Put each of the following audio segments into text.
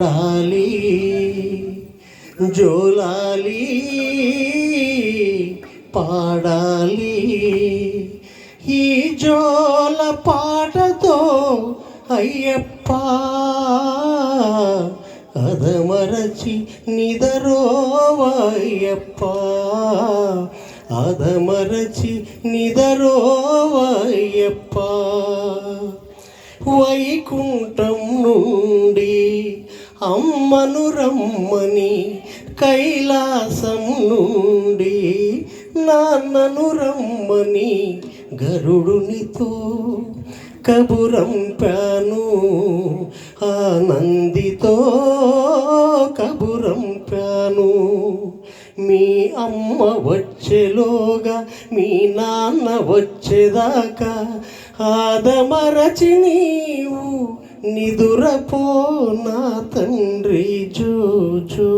జోలాలి జోలాలి పాడాలి. ఈ జోల పాటతో అయ్యప్ప అదమరచి నిదరోవయ్యప్ప అదమరచి నిదరోవయ్యప్ప వైకుంఠం నుండి అమ్మను రమ్మని కైలాసం నుండి నాన్నను రమ్మని గరుడునితో కబురంపాను ఆనందితో కబురంపాను మీ అమ్మ వచ్చేలోగా మీ నాన్న వచ్చేదాకా ఆదమరచి నీవు నిదురపో నా తండ్రి జో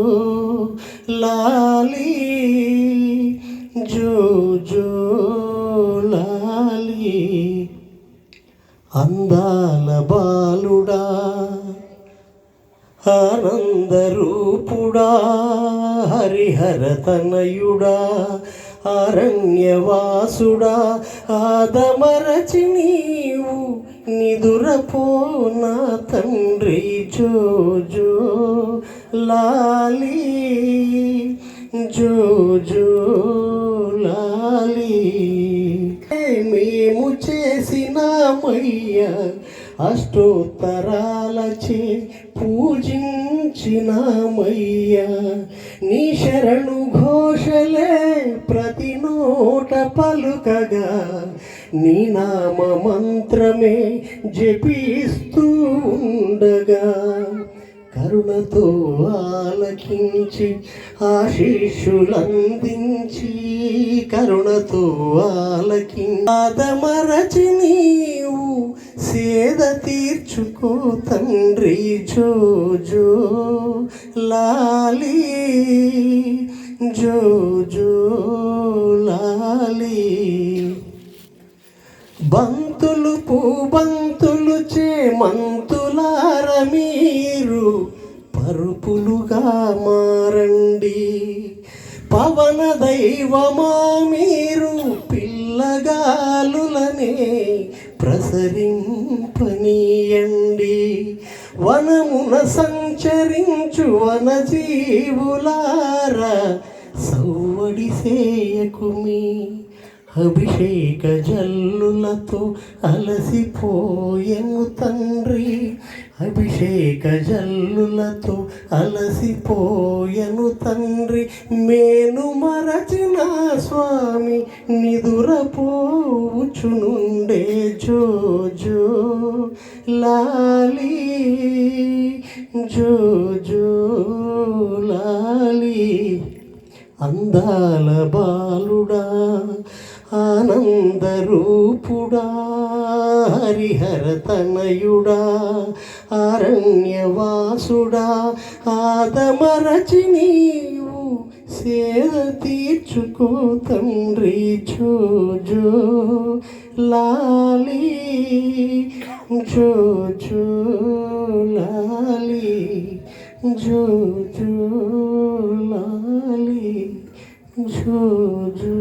లాలి జో జో లాలి. అందాల బాలుడా ఆనందరూపుడా హరిహర తనయుడా అరణ్యవాసుడా ఆదమరచి నీవు నిదురపో నా తండ్రి జోజో లాలి జోజో లాలి. మేము చేసినామయ్యా అష్టోత్తరాలచే పూజించినామయ్యా. నీ శరణు ఘోషలే ప్రతి నోట పలుకగా. నీ నామ మంత్రమే జపిస్తూ ఉండగా. కరుణతో ఆలకించి ఆశీషులందించి కరుణతో ఆలకి ఆదమరచి నీవు సేద తీర్చుకో తండ్రి జో జో లాలి జో జో లాలి. బంతులు పూబంతులు చేమంతులార మీరు అరుపులుగా మారండి. పవన దైవమా మీరు పిల్లగాలులనే ప్రసరింపనీయండి. వనమున సంచరించు వన జీవులారా సవ్వడి సేయకుమి. అభిషేక జల్లులతో అలసిపోయెను తండ్రి. అభిషేక జల్లులతో అలసిపోయెను తండ్రి. మేను మరచిన స్వామి నిదురపోచునుండే జో జో లాలి జో జో లాలి. అందాల బాలుడా ఆనందరూపుడా హరిహర తనయుడా అరణ్యవాసుడా ఆదమరచి నీవు సేద తీర్చుకో తండ్రి జో లాలి జో జో లాలి. జో జో లాలి జో జో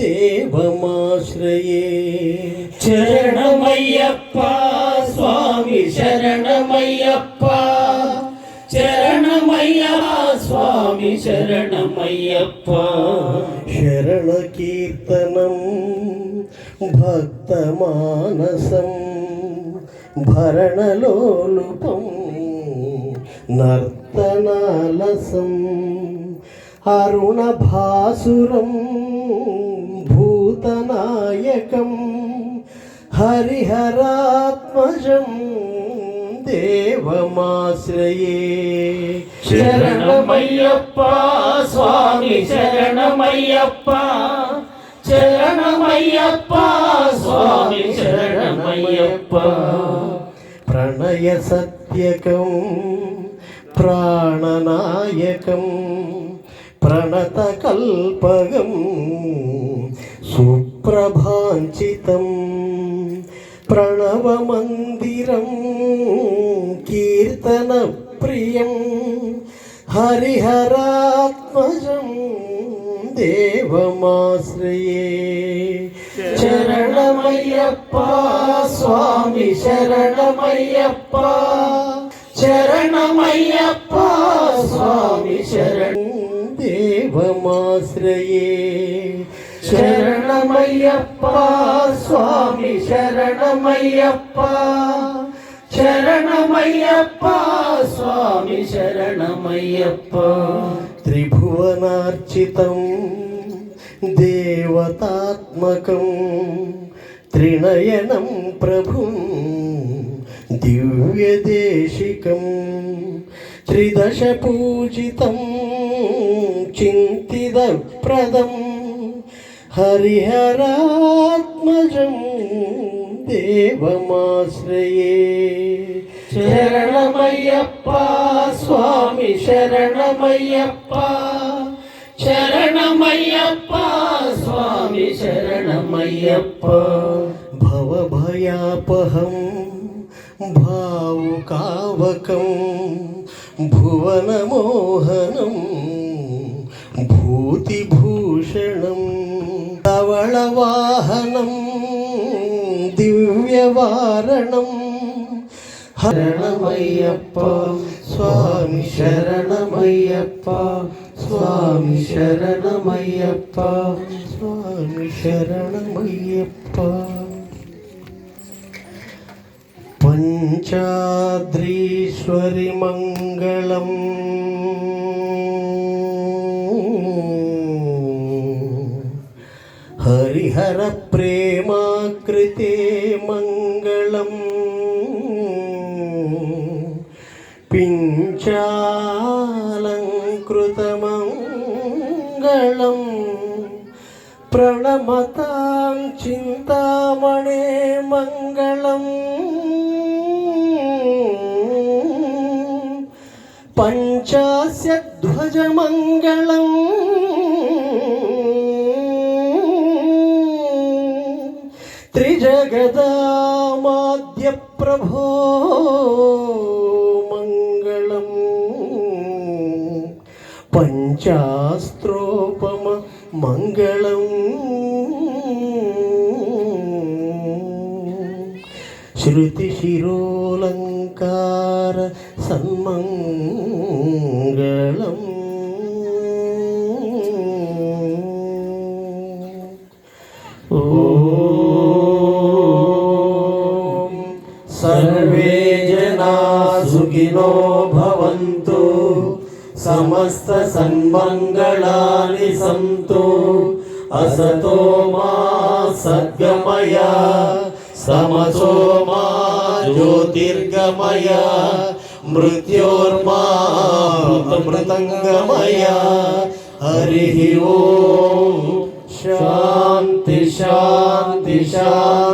దేవమాశ్రయే. శరణమయ్యప్ప స్వామి శరణమయ్యప్ప స్వామి శరణమయ్యప్ప శరణ కీర్తనం భక్తమానసం భరణలోలుపం నర్తనాలసం అరుణభాసురం భూతనాయకం హరిహరాత్మజం దేవమాశ్రయే శరణమయ్యప్ప స్వామి శరణమయ్యప్ప శరణమయ్య శరణమయ్యప్ప స్వామి శరణమయ్యప్ప. ప్రణయ సత్యకం ప్రాణనాయకం ప్రణతకల్పగం సుప్రభాంచితం ప్రణవమందిరం కీర్తన ప్రియం హరిహరాత్మజం దేవమాశ్రయే శరణమయ్యప్ప స్వామి శరణమయ్యప్ప శరణమయ్యప్ప స్వామి శరణ దేవమాశ్రయే శరణమయ్యప్ప స్వామి శరణమయ్యప్ప. శరణమయ్యప్ప స్వామి శరణమయ్యప్ప. త్రిభువనార్చితం దేవతాత్మకం త్రినయనం ప్రభుం దివ్యదేశికం త్రిదశ పూజితం చింతిదప్రదం. హరిహరాత్మజం దేవమాశ్రయే. శరణమయ్యప్ప స్వామి శరణమయ్యప్ప శరణమయ్యప్ప స్వామి శరణమయ్యప్ప భవభయాపహం భావుకావకం భువనమోహనం భూతిభూషణం దివ్యవారణం శరణమయ్యప్ప స్వామి శరణమయ్యప్ప స్వామి శరణమయ్యప్ప స్వామి శరణమయ్యప్ప పంచాద్రీశ్వరి మంగళం హరిహర ప్రేమాకృతే మంగళం. పించాలంకృతమంగళం ప్రణమతాం చింతామణే మంగళం. పంచాస్యధ్వజమంగళం త్రిజగదామాద్య ప్రభో మంగళం పంచాస్త్రోపమ మంగళం శృతిశిరోలంకార సన్మంగళం सर्वे जना सुखिनो भवन्तु। समस्तसन्मङ्गलानि सन्तु। असतो मा सद्गमया। समसो मा ज्योतिर्गमया। मृत्योर्मा मृतङ्गमया। हरिः ओ शान्ति शान्ति शान्ति।